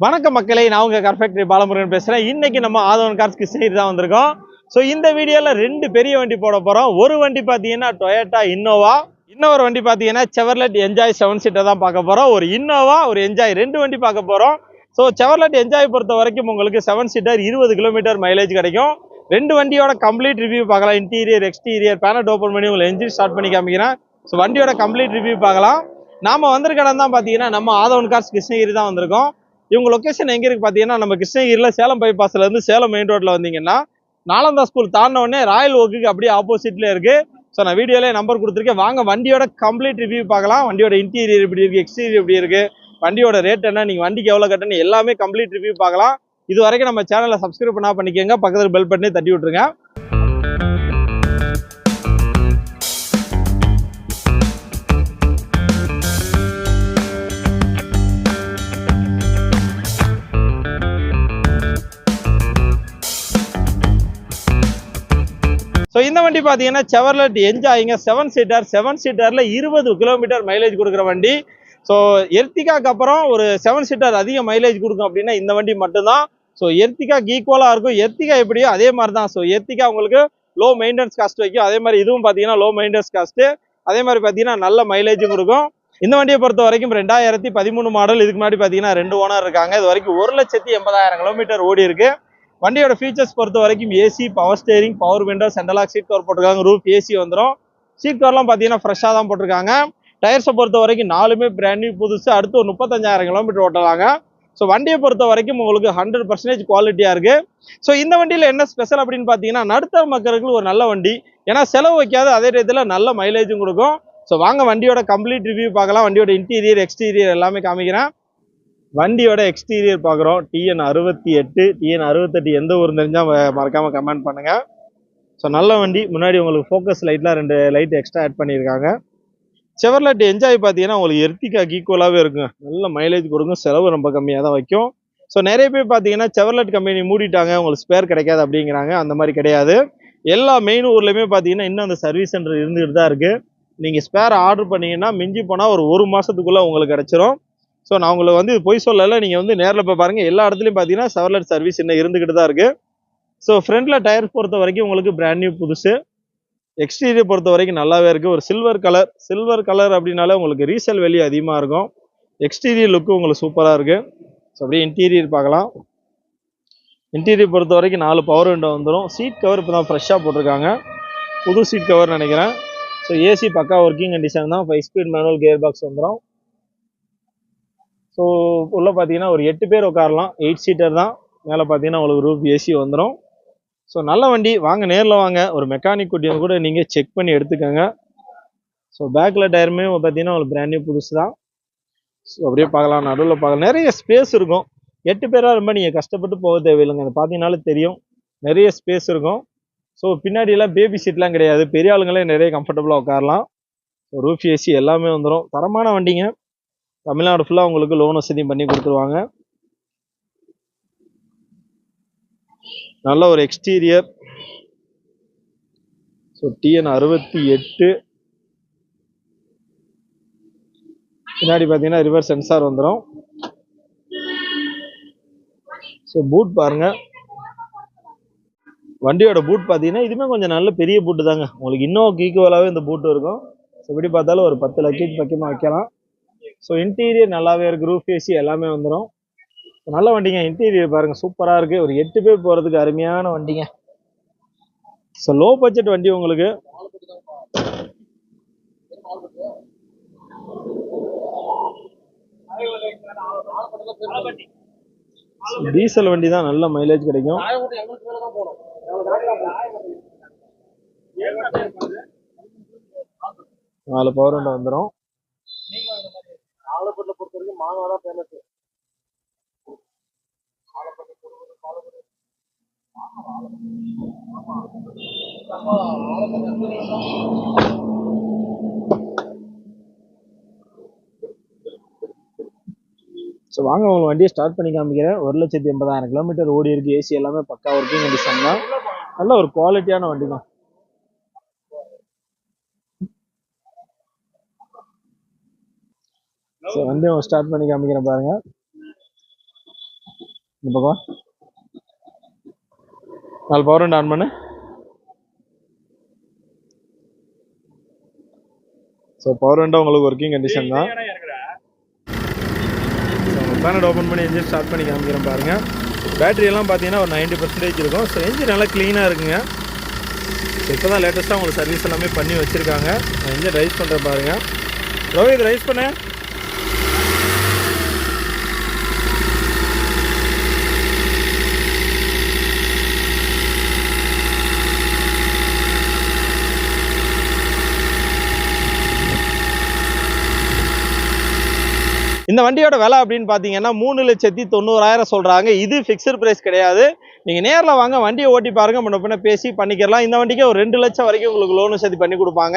வணக்கம் மக்களே நான் உங்கள் கார் ஃபேக்டரி பாலமுருகன் பேசுகிறேன் இன்னைக்கு நம்ம ஆதவன் கார்ஸ்க்கு கிருஷ்ணகிரி தான் வந்திருக்கோம். ஸோ இந்த வீடியோவில் ரெண்டு பெரிய வண்டி போட போகிறோம் ஒரு வண்டி பார்த்தீங்கன்னா டொயேட்டா இன்னோவா இன்னொரு வண்டி பார்த்தீங்கன்னா செவர்லெட் என்ஜாய் செவன் சீட்டர் தான் பார்க்க போகிறோம் ஒரு இன்னோவா ஒரு என்ஜாய் ரெண்டு வண்டி பார்க்க போகிறோம் ஸோ செவர்லெட் என்ஜாய் பொறுத்த வரைக்கும் உங்களுக்கு செவன் சீட்டர் இருபது கிலோமீட்டர் மைலேஜ் கிடைக்கும். ரெண்டு வண்டியோட கம்ப்ளீட் ரிவ்யூ பார்க்கலாம். இன்டீரியர் எக்ஸ்டீரியர் பேனட் ஓப்பன் பண்ணி உங்களை என்ஜின் ஸ்டார்ட் பண்ணி காமிக்கிறேன். ஸோ வண்டியோட கம்ப்ளீட் ரிவ்யூ பார்க்கலாம். நாம் வந்திருக்க இடம் தான் பார்த்தீங்கன்னா நம்ம ஆதவன் கார்ஸ் கிருஷ்ணகிரி தான் வந்திருக்கோம். இவங்க லொக்கேஷன் எங்கே இருக்கு பார்த்தீங்கன்னா நம்ம கிருஷ்ணகிரியில் சேலம் பைபாஸ்லேருந்து சேலம் மெயின் ரோட்டில் வந்தீங்கன்னா நாலந்தா ஸ்கூல் தாண்டின ராயல் ஓக்குக்கு அப்படியே ஆப்போசிட்லேயே இருக்குது ஸோ நான் வீடியோலேயே நம்பர் கொடுத்துருக்கேன். வாங்க வண்டியோட கம்ப்ளீட் ரிவ்யூ பார்க்கலாம். வண்டியோட இன்டீரியர் எப்படி இருக்குது எக்ஸ்டீரியர் எப்படி இருக்குது வண்டியோட ரேட் என்ன நீங்கள் வண்டிக்கு எவ்வளோ கட்டணும் எல்லாமே கம்ப்ளீட் ரிவ்யூ பார்க்கலாம். இது வரைக்கும் நம்ம சேனலை சப்ஸ்கிரைப் பண்ணா பண்ணிக்கோங்க. பக்கத்தில் பெல் பட்டனே தட்டி விட்ருங்க ஸோ இந்த வண்டி பார்த்தீங்கன்னா செவர்லெட் என்ஜாயிங்க செவன் சீட்டர் செவன் சீட்டரில் இருபது கிலோமீட்டர் மைலேஜ் கொடுக்குற வண்டி. ஸோ எர்த்திகாக்கு அப்புறம் ஒரு செவன் சீட்டர் அதிக மைலேஜ் கொடுக்கும் அப்படின்னா இந்த வண்டி மட்டும்தான். ஸோ எர்த்திகாக்கு ஈக்குவலாக இருக்கும். எர்த்திகா எப்படியோ அதே மாதிரி தான் ஸோ எர்த்திகா உங்களுக்கு லோ மெயின்டெனன்ஸ் காஸ்ட் வைக்கும். அதே மாதிரி இதுவும் பார்த்தீங்கன்னா லோ மெயின்டெனன்ஸ் காஸ்ட்டு அதே மாதிரி பார்த்தீங்கன்னா நல்ல மைலேஜும் கொடுக்கும். இந்த வண்டியை பொறுத்த வரைக்கும் ரெண்டாயிரத்தி பதிமூணு மாடல் இதுக்கு முன்னாடி பார்த்தீங்கன்னா ரெண்டு ஓனர் இருக்காங்க. இது வரைக்கும் ஒரு லட்சத்தி எண்பதாயிரம் கிலோமீட்டர் ஓடி இருக்குது வண்டியோட ஃபீச்சர்ஸ் பொறுத்த வரைக்கும் AC power steering power window central lock seat cover போட்டிருக்காங்க ரூப் ஏசி வந்துடும் சீட் கவர்லாம் பார்த்தீங்கன்னா ஃப்ரெஷ்ஷாக தான் போட்டிருக்காங்க. டயர்ஸை பொறுத்த வரைக்கும் நாலுமே பிராண்ட் நியூ புதுசு. அடுத்து ஒரு முப்பத்தஞ்சாயிரம் கிலோமீட்டர் ஓட்டலாங்க ஸோ வண்டியை பொறுத்த வரைக்கும் உங்களுக்கு ஹண்ட்ரட் பர்சன்டேஜ் குவாலிட்டியாக இருக்குது ஸோ இந்த வண்டியில் என்ன ஸ்பெஷல் அப்படின்னு பார்த்தீங்கன்னா நடுத்தர மக்களுக்கு ஒரு நல்ல வண்டி. ஏன்னா செலவு வைக்காத அதே டயத்தில் நல்ல மைலேஜும் கொடுக்கும். ஸோ வாங்க வண்டியோட கம்ப்ளீட் ரிவ்யூ பார்க்கலாம். வண்டியோட இன்டீரியர் எக்ஸ்டீரியர் எல்லாமே காமிக்கிறேன். வண்டியோட எக்ஸ்டீரியர் பார்க்குறோம் டிஎன் அறுபத்தி எட்டு டிஎன் அறுபத்தெட்டு எந்த ஊர் தெரிஞ்சால் மறக்காமல் கமெண்ட் பண்ணுங்கள் ஸோ நல்ல வண்டி. முன்னாடி உங்களுக்கு ஃபோக்கஸ் லைட்லாம் ரெண்டு லைட் எக்ஸ்ட்ரா ஆட் பண்ணியிருக்காங்க. செவர்லட் என்ஜாய் பார்த்தீங்கன்னா உங்களுக்கு எர்த்திகாக்கு ஈக்குவலாகவே இருக்கும் நல்ல மைலேஜ் கொடுக்கும் செலவு ரொம்ப கம்மியாக தான் வைக்கும். ஸோ நிறைய பேர் பார்த்தீங்கன்னா செவர்லட் கம்பெனி மூடிட்டாங்க. உங்களுக்கு ஸ்பேர் கிடைக்காது அப்படிங்கிறாங்க. அந்த மாதிரி கிடையாது. எல்லா மெயின் ஊர்லேயுமே பார்த்தீங்கன்னா இன்னும் அந்த சர்வீஸ் சென்டர் இருந்துகிட்டு தான் இருக்குது நீங்கள் ஸ்பேர் ஆர்டர் பண்ணீங்கன்னா மிஞ்சி போனால் ஒரு ஒரு மாதத்துக்குள்ளே உங்களுக்கு கிடச்சிரும். ஸோ நான் உங்களை வந்து பொய் சொல்லலை. நீங்கள் வந்து நேரில் போய் பாருங்கள் எல்லா இடத்துலையும் பார்த்தீங்கன்னா செவர்லெட் சர்வீஸ் இன்னும் இருந்துக்கிட்டு தான் இருக்குது ஸோ ஃப்ரண்ட்டில் டயர் பொறுத்த வரைக்கும் உங்களுக்கு பிராண்ட் நியூ புதுசு. எக்ஸ்டீரியர் பொறுத்த வரைக்கும் நல்லாவே இருக்குது ஒரு சில்வர் கலர் சில்வர் கலர் அப்படின்னாலே உங்களுக்கு ரீசேல் வெளியே அதிகமாக இருக்கும். எக்ஸ்டீரியர் லுக்கு உங்களுக்கு சூப்பராக இருக்குது ஸோ அப்படியே இன்டீரியர் பார்க்கலாம். இன்டீரியர் பொறுத்த வரைக்கும் நாலு பவர் விண்டோ வந்துடும் சீட் கவர் இப்போ தான் ஃப்ரெஷ்ஷாக போட்டிருக்காங்க. புது சீட் கவர் நினைக்கிறேன். ஸோ ஏசி பக்கா ஒர்க்கிங் கண்டிஷன் தான். Five speed manual gear box வந்துடும் ஸோ உள்ளே பார்த்தீங்கன்னா ஒரு எட்டு பேர் உட்காரலாம். எயிட் சீட்டர் தான். மேலே பார்த்தீங்கன்னா உங்களுக்கு ரூப் ஏசி வந்துடும் ஸோ நல்ல வண்டி. வாங்க நேரில் வாங்க. ஒரு மெக்கானிக் குட்டியை கூட நீங்கள் செக் பண்ணி எடுத்துக்கோங்க. ஸோ பேக்கில் டயருமே பார்த்தீங்கன்னா உங்களுக்கு பிராண்ட் நியூ புதுசு தான். ஸோ அப்படியே பார்க்கலாம். நடுவில் பார்க்கலாம். நிறைய ஸ்பேஸ் இருக்கும். எட்டு பேராக ரொம்ப நீங்கள் கஷ்டப்பட்டு போக தேவையில்லைங்க. அதை பார்த்தீங்கனாலே தெரியும். நிறைய ஸ்பேஸ் இருக்கும். ஸோ பின்னாடியெல்லாம் பேபி சீட்லாம் கிடையாது. பெரிய ஆளுங்களே நிறைய கம்ஃபர்டபுளாக உட்காரலாம். ஸோ ரூஃப் ஏசி எல்லாமே வந்துடும் தரமான வண்டிங்க. தமிழ்நாடு ஃபுல்லாக உங்களுக்கு லோன் வசதியும் பண்ணி கொடுத்துருவாங்க. நல்ல ஒரு எக்ஸ்டீரியர் ஸோ டிஎன் அறுபத்தி எட்டு. பின்னாடி பார்த்தீங்கன்னா ரிவர்ஸ் சென்சார் வந்துடும் ஸோ பூட் பாருங்க. வண்டியோட பூட் பார்த்தீங்கன்னா இதுவுமே கொஞ்சம் நல்ல பெரிய பூட்டு தாங்க. உங்களுக்கு இன்னும் ஈக்குவலாகவே இந்த பூட்டு இருக்கும். ஸோ எப்படி பார்த்தாலும் ஒரு பத்து லக்கேஜ் பக்கமாக வைக்கலாம். ஸோ இன்டீரியர் நல்லாவே இருக்கு. ரூஃப் ஏசி எல்லாமே வந்துடும் நல்ல வண்டிங்க. இன்டீரியர் பாருங்கள் சூப்பராக இருக்குது ஒரு எட்டு பேர் போகிறதுக்கு அருமையான வண்டிங்க. ஸோ லோ பட்ஜெட் வண்டி உங்களுக்கு. டீசல் வண்டி தான். நல்ல மைலேஜ் கிடைக்கும். நாலு பவர் நாகப்பட்ட பொறுத்த வரைக்கும் மாநகரம் வந்துடும் ஸோ வாங்க உங்க வண்டியை ஸ்டார்ட் பண்ணி காமிக்கிறேன். ஒரு லட்சத்தி எண்பதாயிரம் கிலோமீட்டர் ஓடி இருக்கு. ஏசி எல்லாமே பக்கா ஒர்க்கிங் கண்டிஷன் தான். நல்ல ஒரு குவாலிட்டியான வண்டி தான் ஸோ வண்டியை ஸ்டார்ட் பண்ணி காமிக்கிறேன் பாருங்க. இந்த பக்கம். நாலு பவர் விண்டோ ஆன் பண்ணு. ஸோ பவர் விண்டோ உங்களுக்கு ஒர்க்கிங் கண்டிஷன் தான். பேனட் ஓப்பன் பண்ணி என்ஜின் ஸ்டார்ட் பண்ணி காமிக்கிறேன் பாருங்க. பேட்டரி எல்லாம் பார்த்தீங்கன்னா ஒரு 90% பர்சன்டேஜ் இருக்கும். ஸோ என்ஜின் நல்லா க்ளீனாக இருக்குங்க. இப்போ தான் லேட்டஸ்ட்டாக உங்களுக்கு சர்வீஸ் எல்லாமே பண்ணி வச்சுருக்காங்க. நான் என்ஜின் ரைஸ் பண்ணுறேன் பாருங்க. ரோஹித் ரைஸ் பண்ண. இந்த வண்டியோட விலை அப்படின்னு பார்த்தீங்கன்னா மூணு லட்சத்தி தொண்ணூறாயிரம் சொல்கிறாங்க இது ஃபிக்ஸட் ப்ரைஸ் கிடையாது. நீங்கள் நேரில் வாங்க வண்டியை ஓட்டி பாருங்க முன்ன பின்ன பேசி பண்ணிக்கலாம் இந்த வண்டிக்கு ஒரு ரெண்டு லட்சம் வரைக்கும் உங்களுக்கு லோனு சேர்த்து பண்ணி கொடுப்பாங்க.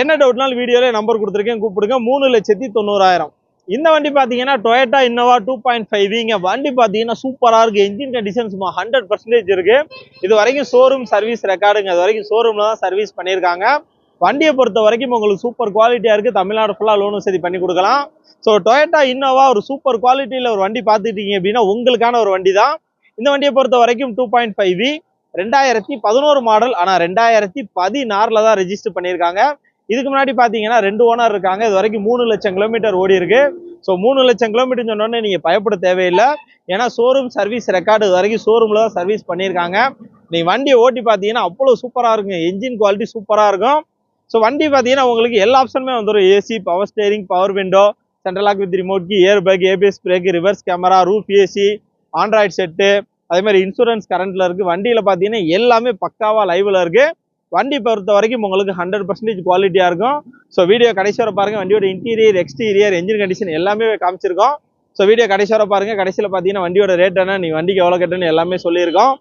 என்ன டவுட்னாலும் வீடியோவில் நம்பர் கொடுத்துருக்கேன் கூப்பிடுங்க. மூணு லட்சத்தி தொண்ணூறாயிரம். இந்த வண்டி பார்த்தீங்கன்னா டொயட்டா இன்னோவா டூ பாயிண்ட் ஃபைவ்ங்க வண்டி பார்த்தீங்கன்னா சூப்பராக இருக்குது என்ஜின் கண்டிஷன் சும்மா ஹண்ட்ரட் பர்சன்டேஜ் இருக்குது இது வரைக்கும் ஷோரூம் சர்வீஸ் ரெக்கார்டுங்க இது வரைக்கும் ஷோரூமில் தான் சர்வீஸ் பண்ணியிருக்காங்க. வண்டியை பொறுத்த வரைக்கும் உங்களுக்கு சூப்பர் குவாலிட்டியாக இருக்குது தமிழ்நாடு ஃபுல்லாக லோனும் சரி பண்ணி கொடுக்கலாம். ஸோ டொயட்டா இன்னோவா ஒரு சூப்பர் குவாலிட்டியில் ஒரு வண்டி பார்த்துட்டீங்க அப்படின்னா உங்களுக்கான ஒரு வண்டி தான் இந்த வண்டியை பொறுத்த வரைக்கும் டூ பாயிண்ட் ஃபைவ் வி ரெண்டாயிரத்தி பதினோரு மாடல் ஆனால் ரெண்டாயிரத்தி பதினாறில் தான் ரெஜிஸ்டர் பண்ணியிருக்காங்க. இதுக்கு முன்னாடி பார்த்தீங்கன்னா ரெண்டு ஓனர் இருக்காங்க. இது வரைக்கும் மூணு லட்சம் கிலோமீட்டர் ஓடி இருக்கு. ஸோ மூணு லட்சம் கிலோமீட்டர் சொன்னோடனே நீங்கள் பயப்பட தேவையில்லை. ஏன்னா ஷோரூம் சர்வீஸ் ரெக்கார்டு இது வரைக்கும் ஷோரூமில் தான் சர்வீஸ் பண்ணியிருக்காங்க. நீங்கள் வண்டியை ஓட்டி பார்த்தீங்கன்னா அவ்வளோ சூப்பராக இருக்கும். என்ஜின் குவாலிட்டி சூப்பராக இருக்கும். ஸோ வண்டி பார்த்தீங்கன்னா உங்களுக்கு எல்லா ஆப்ஷனுமே வந்துடும் AC power steering power window central lock with remote key air bag ABS brake reverse camera roof AC Android set அதே மாதிரி இன்சூரன்ஸ் கரண்ட்டில் இருக்குது வண்டியில் பார்த்தீங்கன்னா எல்லாமே பக்காவாக லைவில் இருக்குது வண்டி பொறுத்த வரைக்கும் உங்களுக்கு ஹண்ட்ரட் பர்சன்டேஜ் குவாலிட்டியாக இருக்கும். ஸோ வீடியோ கடைசி பாருங்கள் வண்டியோட இன்டீரியர் எக்ஸ்டீரியர் என்ஜின் கண்டிஷன் எல்லாமே காமிச்சிருக்கோம். ஸோ வீடியோ கடைசி பாருங்கள் கடைசியில் பார்த்தீங்கன்னா வண்டியோட ரேட் என்ன நீ வண்டிக்கு எவ்வளோ கட்டுன்னு எல்லாமே சொல்லியிருக்கோம்.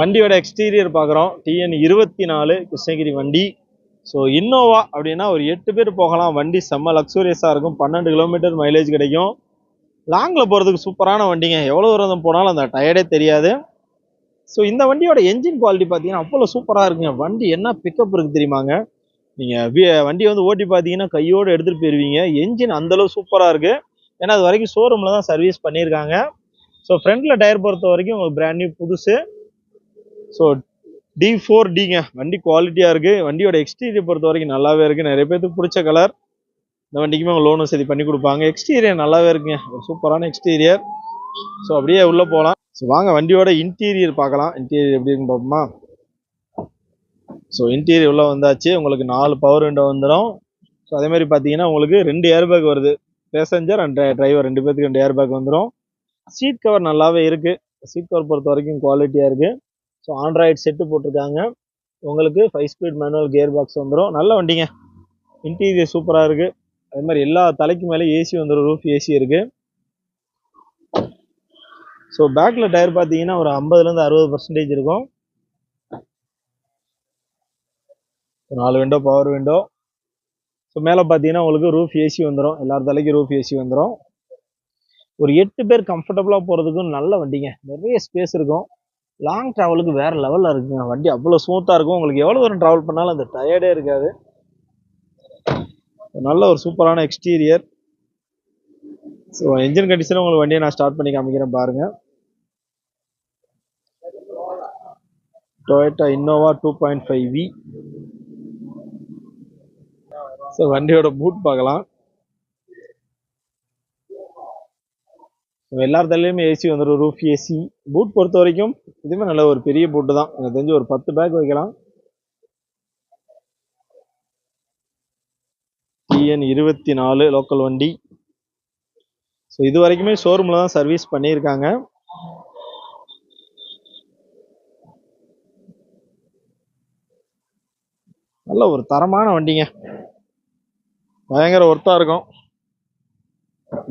வண்டியோட எக்ஸ்டீரியர் பார்க்குறோம் டிஎன் இருபத்தி நாலு கிருஷ்ணகிரி வண்டி. ஸோ இன்னோவா அப்படின்னா ஒரு எட்டு பேர் போகலாம். வண்டி செம்ம லக்ஸூரியஸாக இருக்கும். பன்னெண்டு கிலோமீட்டர் மைலேஜ் கிடைக்கும். லாங்கில் போகிறதுக்கு சூப்பரான வண்டிங்க. எவ்வளோ தூரம் போனாலும் அந்த டயர்டே தெரியாது. ஸோ இந்த வண்டியோட என்ஜின் குவாலிட்டி பார்த்தீங்கன்னா அவ்வளோ சூப்பராக இருக்குங்க. வண்டி என்ன பிக்கப் இருக்குது தெரியுமாங்க? நீங்கள் வண்டியை வந்து ஓட்டி பார்த்தீங்கன்னா கையோடு எடுத்துகிட்டு போயிடுவீங்க என்ஜின் அந்தளவு சூப்பராக இருக்குது ஏன்னா அது வரைக்கும் ஷோரூமில் தான் சர்வீஸ் பண்ணியிருக்காங்க. ஸோ ஃப்ரண்டில் டயர் பொறுத்த வரைக்கும் உங்களுக்கு பிராண்ட் நியூ புதுசு. ஸோ டி ஃபோர் டிங்க வண்டி குவாலிட்டியாக இருக்குது வண்டியோட எக்ஸ்டீரியர் பொறுத்த வரைக்கும் நல்லாவே இருக்குது நிறைய பேருக்கு பிடிச்ச கலர் இந்த வண்டிக்குமே அவங்க லோன் வசதி பண்ணி கொடுப்பாங்க. எக்ஸ்டீரியர் நல்லாவே இருக்குங்க. ஒரு சூப்பரான எக்ஸ்டீரியர் ஸோ அப்படியே உள்ளே போகலாம் ஸோ வாங்க வண்டியோட இன்டீரியர் பார்க்கலாம். இன்டீரியர் எப்படி இருக்குன்னு பார்ப்போமா? ஸோ இன்டீரியர் உள்ளே வந்தாச்சு. உங்களுக்கு நாலு பவர் விண்டோ வந்துடும் ஸோ அதே மாதிரி பார்த்தீங்கன்னா உங்களுக்கு ரெண்டு ஏர்பேக் வருது. பேசஞ்சர் அண்ட் டிரைவர் ரெண்டு பேர்த்துக்கு ரெண்டு ஏர்பேக் வந்துடும் சீட் கவர் நல்லாவே இருக்குது சீட் கவர் பொறுத்த வரைக்கும் குவாலிட்டியாக இருக்குது ஸோ ஆண்ட்ராய்டு செட்டு போட்டிருக்காங்க. உங்களுக்கு five speed manual gear box வந்துடும் நல்ல வண்டிங்க. இன்டீரியர் சூப்பராக இருக்குது அதே மாதிரி எல்லா தலைக்கு மேலே ஏசி வந்துடும் ரூஃப் ஏசி இருக்குது ஸோ பேக்கில் டயர் பார்த்தீங்கன்னா ஒரு ஐம்பதுலேருந்து அறுபது பர்சன்டேஜ் இருக்கும். நாலு விண்டோ பவர் விண்டோ ஸோ மேலே பார்த்தீங்கன்னா உங்களுக்கு ரூஃப் ஏசி வந்துடும் எல்லார் தலைக்கும் ரூஃப் ஏசி வந்துடும் ஒரு எட்டு பேர் கம்ஃபர்டபுளாக போகிறதுக்கும் நல்ல வண்டிங்க. நிறைய ஸ்பேஸ் இருக்கும். லாங் ட்ராவலுக்கு வேறு லெவலில் இருக்குங்க. வண்டி அவ்வளோ ஸ்மூத்தாக இருக்கும். உங்களுக்கு எவ்வளோ தூரம் ட்ராவல் பண்ணாலும் அந்த டயர்டே இருக்காது. நல்ல ஒரு சூப்பரான எக்ஸ்டீரியர் ஸோ என்ஜின் கண்டிஷனில் உங்களுக்கு வண்டியை நான் ஸ்டார்ட் பண்ணி காமிக்கிறேன் பாருங்கள் Toyota Innova two point five V so வண்டியோட பூட் பார்க்கலாம். எல்லார் தலையிலுமே ஏசி வந்துடும் ரூஃப் ஏசி பூட் பொறுத்த வரைக்கும் இதுவுமே நல்ல ஒரு பெரிய பூட்டு தான். எனக்கு தெரிஞ்சு ஒரு பத்து பேக் வைக்கலாம். டிஎன் இருபத்தி நாலு லோக்கல் வண்டி. ஸோ இது வரைக்குமே ஷோரூமில் தான் சர்வீஸ் பண்ணியிருக்காங்க. நல்ல ஒரு தரமான வண்டிங்க. பயங்கர ஒர்த்தாக இருக்கும்.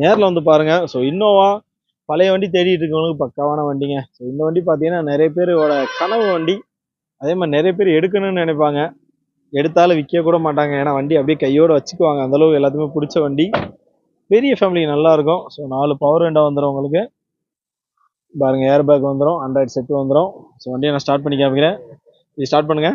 நேரில் வந்து பாருங்க. ஸோ இன்னோவா பழைய வண்டி தேடிட்டு இருக்கவங்களுக்கு பக்காவான வண்டிங்க. ஸோ இந்த வண்டி பார்த்தீங்கன்னா நிறைய பேரோட கனவு வண்டி. அதே மாதிரி நிறைய பேர் எடுக்கணும்னு நினைப்பாங்க. எடுத்தாலும் விற்க கூட மாட்டாங்க. ஏன்னா வண்டி அப்படியே கையோடு வச்சுக்குவாங்க. அந்தளவுக்கு எல்லாத்துக்குமே பிடிச்ச வண்டி. பெரிய ஃபேமிலிக்கு நல்லாயிருக்கும் ஸோ நாலு பவர் விண்டோ வந்துடும் உங்களுக்கு. பாருங்க ஏர் பேக் வந்துடும் ஆண்ட்ராய்டு செட் வந்துடும் ஸோ வண்டியை நான் ஸ்டார்ட் பண்ணி காமிக்கிறேன் இது ஸ்டார்ட் பண்ணுங்க.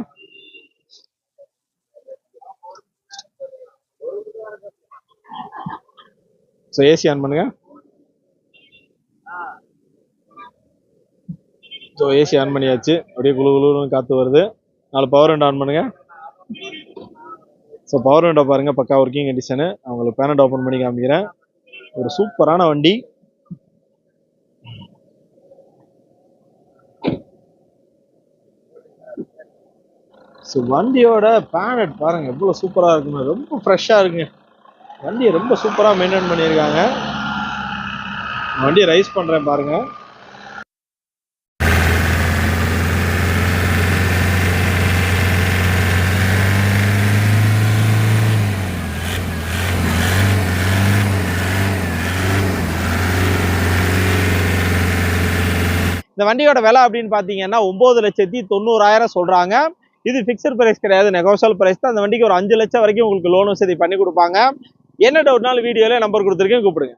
ஸோ ஏசி ஆன் பண்ணுங்க. ஸோ ஏசி ஆன் பண்ணியாச்சு. அப்படியே குளு குளுன்னு காற்று வருது. நாலு பவர் விண்டோ ஆன் பண்ணுங்க. ஸோ பவர் விண்டோ பாருங்க பக்கா ஒர்க்கிங் கண்டிஷனு அவங்களுக்கு பேனட் ஓப்பன் பண்ணி காமிக்கிறேன். ஒரு சூப்பரான வண்டி. ஸோ வண்டியோட பேனட் பாருங்க எவ்வளோ சூப்பராக இருக்குங்க. ரொம்ப ஃப்ரெஷ்ஷாக இருக்குங்க. வண்டியை ரொம்ப சூப்பராக மெயின்டைன் பண்ணியிருக்காங்க. வண்டியை ரைஸ் பண்ணுறேன் பாருங்க. இந்த வண்டியோட விலை அப்படின்னு பார்த்தீங்கன்னா ஒம்பது லட்சத்தி தொண்ணூறாயிரம் சொல்கிறாங்க இது ஃபிக்ஸட் பிரைஸ் கிடையாது நெகோசியல் பிரைஸ் தான். அந்த வண்டிக்கு ஒரு அஞ்சு லட்சம் வரைக்கும் உங்களுக்கு லோன் வசதி பண்ணி கொடுப்பாங்க. என்ன டவுட்னாலும் வீடியோவில் நம்பர் கொடுத்துருக்கேன் கூப்பிடுங்க.